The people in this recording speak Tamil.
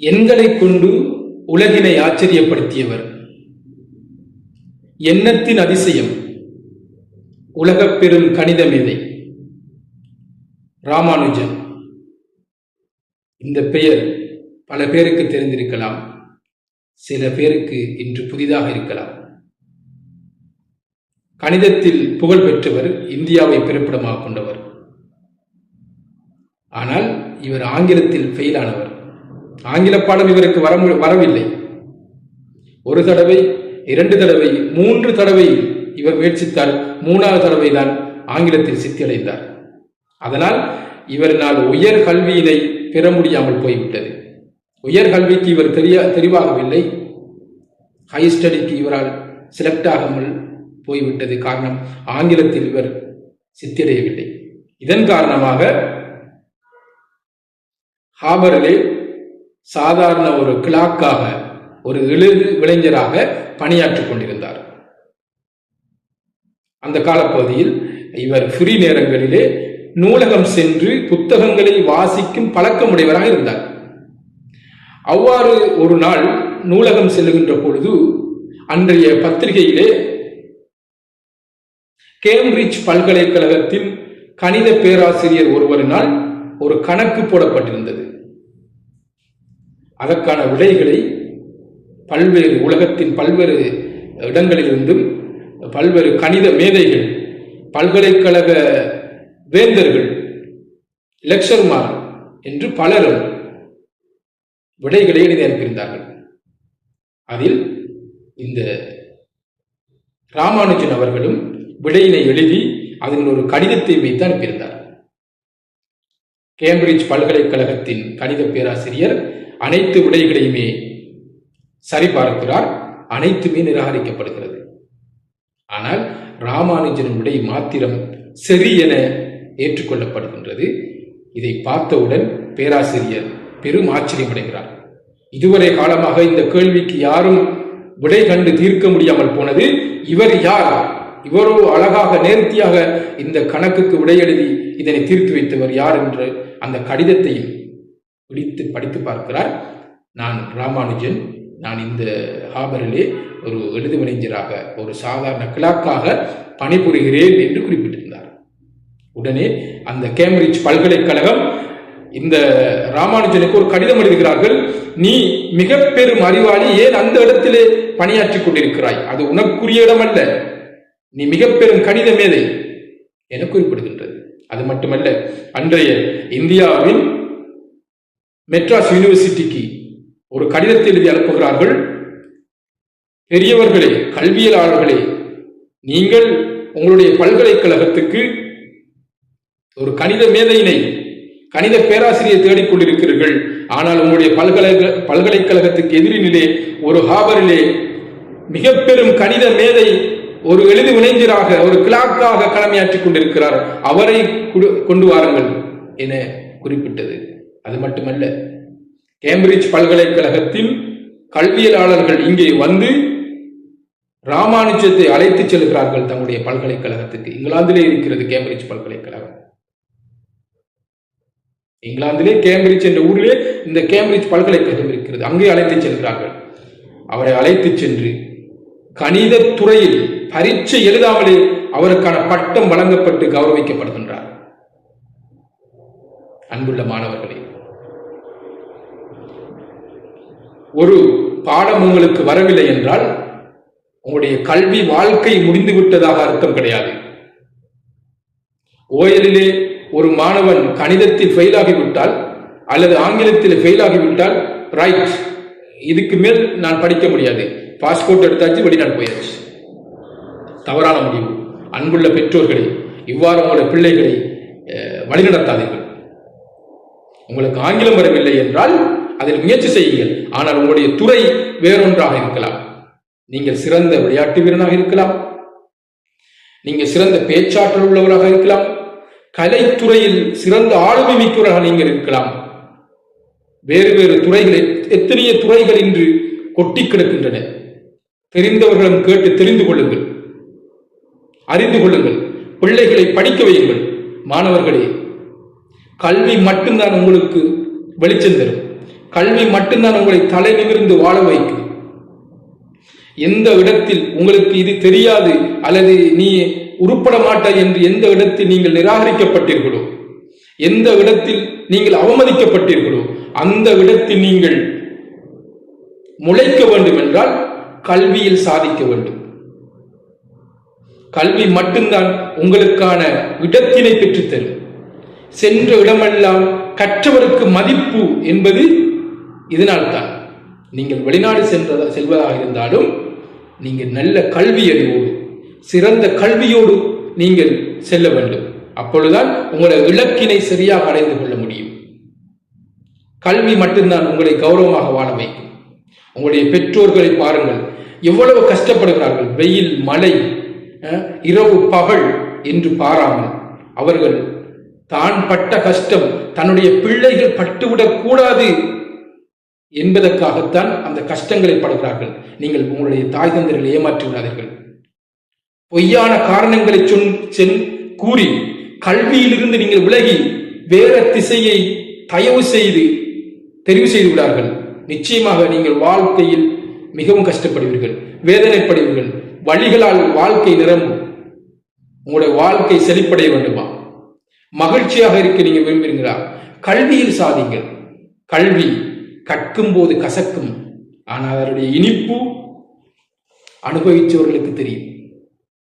எண்களை கொண்டு உலகினை ஆச்சரியப்படுத்தியவர். எண்ணத்தின் அதிசயம் உலகப் பெரும் கணித மேதை ராமானுஜன். இந்த பெயர் பல பேருக்கு தெரிந்திருக்கலாம் சில பேருக்கு இன்று புதிதாக இருக்கலாம். கணிதத்தில் புகழ் பெற்றவர் இந்தியாவை பிறப்பிடமாக கொண்டவர். ஆனால் இவர் ஆங்கிலத்தில் ஃபெயிலானவர் ஆங்கில பாடம் இவருக்கு வர வரவில்லை. ஒரு தடவை இரண்டு தடவை மூன்று தடவை இவர் முயற்சித்தால் மூணாவது தடவை தான் ஆங்கிலத்தில் சித்தியடைந்தார். அதனால் இவரினால் உயர் கல்வியினை பெற முடியாமல் போய்விட்டது. உயர் கல்விக்கு இவர் தெரிய தெரிவாகவில்லை. ஹை ஸ்டடிக்கு இவரால் செலக்ட் ஆகாமல் போய்விட்டது காரணம் ஆங்கிலத்தில் இவர் சித்தியடையவில்லை. இதன் காரணமாக ஹாபரிலே சாதாரண ஒரு கிளாக்காக ஒரு எழுது விளைஞராக பணியாற்றிக் கொண்டிருந்தார். அந்த காலப்பகுதியில் இவர் ஃப்ரீ நேரங்களிலே நூலகம் சென்று புத்தகங்களை வாசிக்கும் பழக்கமுடையவராக இருந்தார். அவ்வாறு ஒரு நாள் நூலகம் செல்லுகின்ற பொழுது அன்றைய பத்திரிகையிலே கேம்பிரிட்ஜ் பல்கலைக்கழகத்தின் கணித பேராசிரியர் ஒருவரினால் ஒரு கணக்கு போடப்பட்டிருந்தது. அதற்கான விடைகளை பல்வேறு உலகத்தின் பல்வேறு இடங்களிலிருந்தும் பல்வேறு கணித மேதைகள் பல்கலைக்கழக வேந்தர்கள் லெக்சர்மார் என்று பலரும் விடைகளை எழுதி அனுப்பியிருந்தார்கள். அதில் இந்த ராமானுஜன் அவர்களும் விடையினை எழுதி அதில் ஒரு கடிதத்தை வைத்து அனுப்பியிருந்தார். கேம்பிரிட்ஜ் பல்கலைக்கழகத்தின் கணித பேராசிரியர் அனைத்து விடைகளையுமே சரிபார்க்கிறார் அனைத்துமே நிராகரிக்கப்படுகிறது. ஆனால் ராமானுஜனின் விடை மாத்திரம் சரி என ஏற்றுக்கொள்ளப்படுகின்றது. இதை பார்த்தவுடன் பேராசிரியர் பெரும் ஆச்சரியமடைகிறார். இதுவரை காலமாக இந்த கேள்விக்கு யாரும் விடை கண்டு தீர்க்க முடியாமல் போனது இவர் யார்? இவரோ அழகாக நேர்த்தியாக இந்த கணக்குக்கு விடை எழுதி இதனை தீர்த்து வைத்தவர் யார் என்று அந்த கடிதத்தையும் பிடித்து படித்து பார்க்கிறார். நான் ராமானுஜன். நான் இந்த ஹாபரிலே ஒரு எழுதுவினைஞராக ஒரு சாதாரண கிளாக்காக பணிபுரிகிறேன் என்று குறிப்பிட்டிருந்தார். உடனே அந்த கேம்பிரிட்ஜ் பல்கலைக்கழகம் இந்த ராமானுஜனுக்கு ஒரு கடிதம் எழுதுகிறார்கள். நீ மிக பெரும் அறிவாளி ஏன் அந்த இடத்திலே பணியாற்றிக் கொண்டிருக்கிறாய்? அது உனக்குரிய இடம் அல்ல நீ மிக பெரும் கணித மேதை என குறிப்பிடுகின்றது. அது மட்டுமல்ல அன்றைய இந்தியாவின் மெட்ராஸ் யூனிவர்சிட்டிக்கு ஒரு கடிதத்தை எழுதி அனுப்புகிறார்கள். பெரியவர்களே கல்வியலாளர்களே நீங்கள் உங்களுடைய பல்கலைக்கழகத்துக்கு ஒரு கணித மேதையினை கணித பேராசிரியை தேடிக்கொண்டிருக்கிறீர்கள் ஆனால் உங்களுடைய பல்கலை பல்கலைக்கழகத்துக்கு எதிரினிலே ஒரு ஹாபரிலே மிக பெரும் கணித மேதை ஒரு எழுது வினைஞராக ஒரு கிளாக்காக கடமையாற்றிக் கொண்டிருக்கிறார். அவரை குடு- கொண்டு வாருங்கள் என குறிப்பிட்டது. அது மட்டுமல்ல கேம்பிரிட்ஜ் பல்கலைக்கழகத்தின் கல்வியலாளர்கள் இங்கே வந்து ராமானுஜத்தை அழைத்துச் செல்கிறார்கள் தங்களுடைய பல்கலைக்கழகத்துக்கு. இங்கிலாந்திலே இருக்கிறது கேம்பிரிட்ஜ் பல்கலைக்கழகம். இங்கிலாந்திலே கேம்பிரிட்ஜ் என்ற ஊரிலே இந்த கேம்பிரிட்ஜ் பல்கலைக்கழகம் இருக்கிறது. அங்கே அழைத்துச் செல்கிறார்கள். அவரை அழைத்துச் சென்று கணித துறையில் பரீட்சை எழுதாமலே அவருக்கான பட்டம் வழங்கப்பட்டு கௌரவிக்கப்படுகின்றார். அன்புள்ள மாணவர்களே ஒரு பாடம் உங்களுக்கு வரவில்லை என்றால் உங்களுடைய கல்வி வாழ்க்கை முடிந்து விட்டதாக அர்த்தம் கிடையாது. ஓயலிலே ஒரு மாணவன் கணிதத்தில் ஃபெயில் ஆகிவிட்டால் அல்லது ஆங்கிலத்தில் ஃபெயில் ஆகிவிட்டால் ரைட் இதுக்கு மேல் நான் படிக்க முடியாது. பாஸ்போர்ட் எடுத்தாச்சு வெளிநாடு போயாச்சு. தவறான முடிவு. அன்புள்ள பெற்றோர்களை இவ்வாறு உங்களுடைய பிள்ளைகளை வழிநடத்தாதீர்கள். உங்களுக்கு ஆங்கிலம் வரவில்லை என்றால் அதில் முயற்சி செய்யுங்கள். ஆனால் உங்களுடைய துறை வேறொன்றாக இருக்கலாம். நீங்கள் சிறந்த விளையாட்டு வீரனாக இருக்கலாம். நீங்கள் சிறந்த பேச்சாற்றல் உள்ளவராக இருக்கலாம். கலைத்துறையில் சிறந்த ஆளுமை மிக்கவராக நீங்கள் இருக்கலாம். வேறு வேறு துறைகளில் எத்தனையோ எத்தனைய துறைகள் இன்று கொட்டி கிடக்கின்றன. தெரிந்தவர்களும் கேட்டு தெரிந்து கொள்ளுங்கள். அறிந்து கொள்ளுங்கள். பிள்ளைகளை படிக்க வையுங்கள். மாணவர்களே கல்வி மட்டும்தான் உங்களுக்கு வெளிச்சம் தரும். கல்வி மட்டும்தான் உங்களை தலை நிமிர்ந்து வாழ வைக்கும். எந்த இடத்தில் உங்களுக்கு இது தெரியாது அல்லது நீ உருப்பட மாட்டாய் என்று எந்த இடத்தில் நீங்கள் நிராகரிக்கப்பட்டீர்களோ எந்த இடத்தில் நீங்கள் அவமதிக்கப்பட்டீர்களோ அந்த இடத்தில் நீங்கள் முளைக்க வேண்டும் என்றால் கல்வியில் சாதிக்க வேண்டும். கல்வி மட்டும்தான் உங்களுக்கான இடத்தினை பெற்றுத்தரும். சென்ற இடமெல்லாம் கற்றவருக்கு மதிப்பு என்பது இதனால்தான். நீங்கள் வெளிநாடு சென்றதா செல்வதாக இருந்தாலும் நீங்கள் நல்ல கல்வி அறிவோடு சிறந்த கல்வியோடு நீங்கள் செல்ல வேண்டும். அப்பொழுதுதான் உங்களோட இலக்கினை சரியாக அடைந்து கொள்ள முடியும். கல்வி மட்டும்தான் உங்களை கௌரவமாக வாழ வைக்கும். உங்களுடைய பெற்றோர்களை பாருங்கள் எவ்வளவு கஷ்டப்படுகிறார்கள். வெயில் மழை இரவு பகல் என்று பாராமல் அவர்கள் தான் பட்ட கஷ்டம் தன்னுடைய பிள்ளைகள் பட்டுவிடக் கூடாது என்பதற்காகத்தான் அந்த கஷ்டங்களை படுகிறார்கள். நீங்கள் உங்களுடைய தாய் தந்தர்களை ஏமாற்றி விடாதீர்கள். பொய்யான காரணங்களை சொன் சென் கூறி கல்வியிலிருந்து நீங்கள் விலகி வேற திசையை தயவு செய்து தெரிவு செய்து விடார்கள். நிச்சயமாக நீங்கள் வாழ்க்கையில் மிகவும் கஷ்டப்படுவீர்கள் வேதனைப்படுவீர்கள். வழிகளால் வாழ்க்கை நிரம்பும். உங்களுடைய வாழ்க்கை செழிப்படைய வேண்டுமா? மகிழ்ச்சியாக இருக்க நீங்க விரும்புகிறீங்களா கல்வியில் சாதிங்கள். கல்வி கற்கும் போது கசக்கும். ஆனால் அதனுடைய இனிப்பு அனுபவிச்சவர்களுக்கு தெரியும்.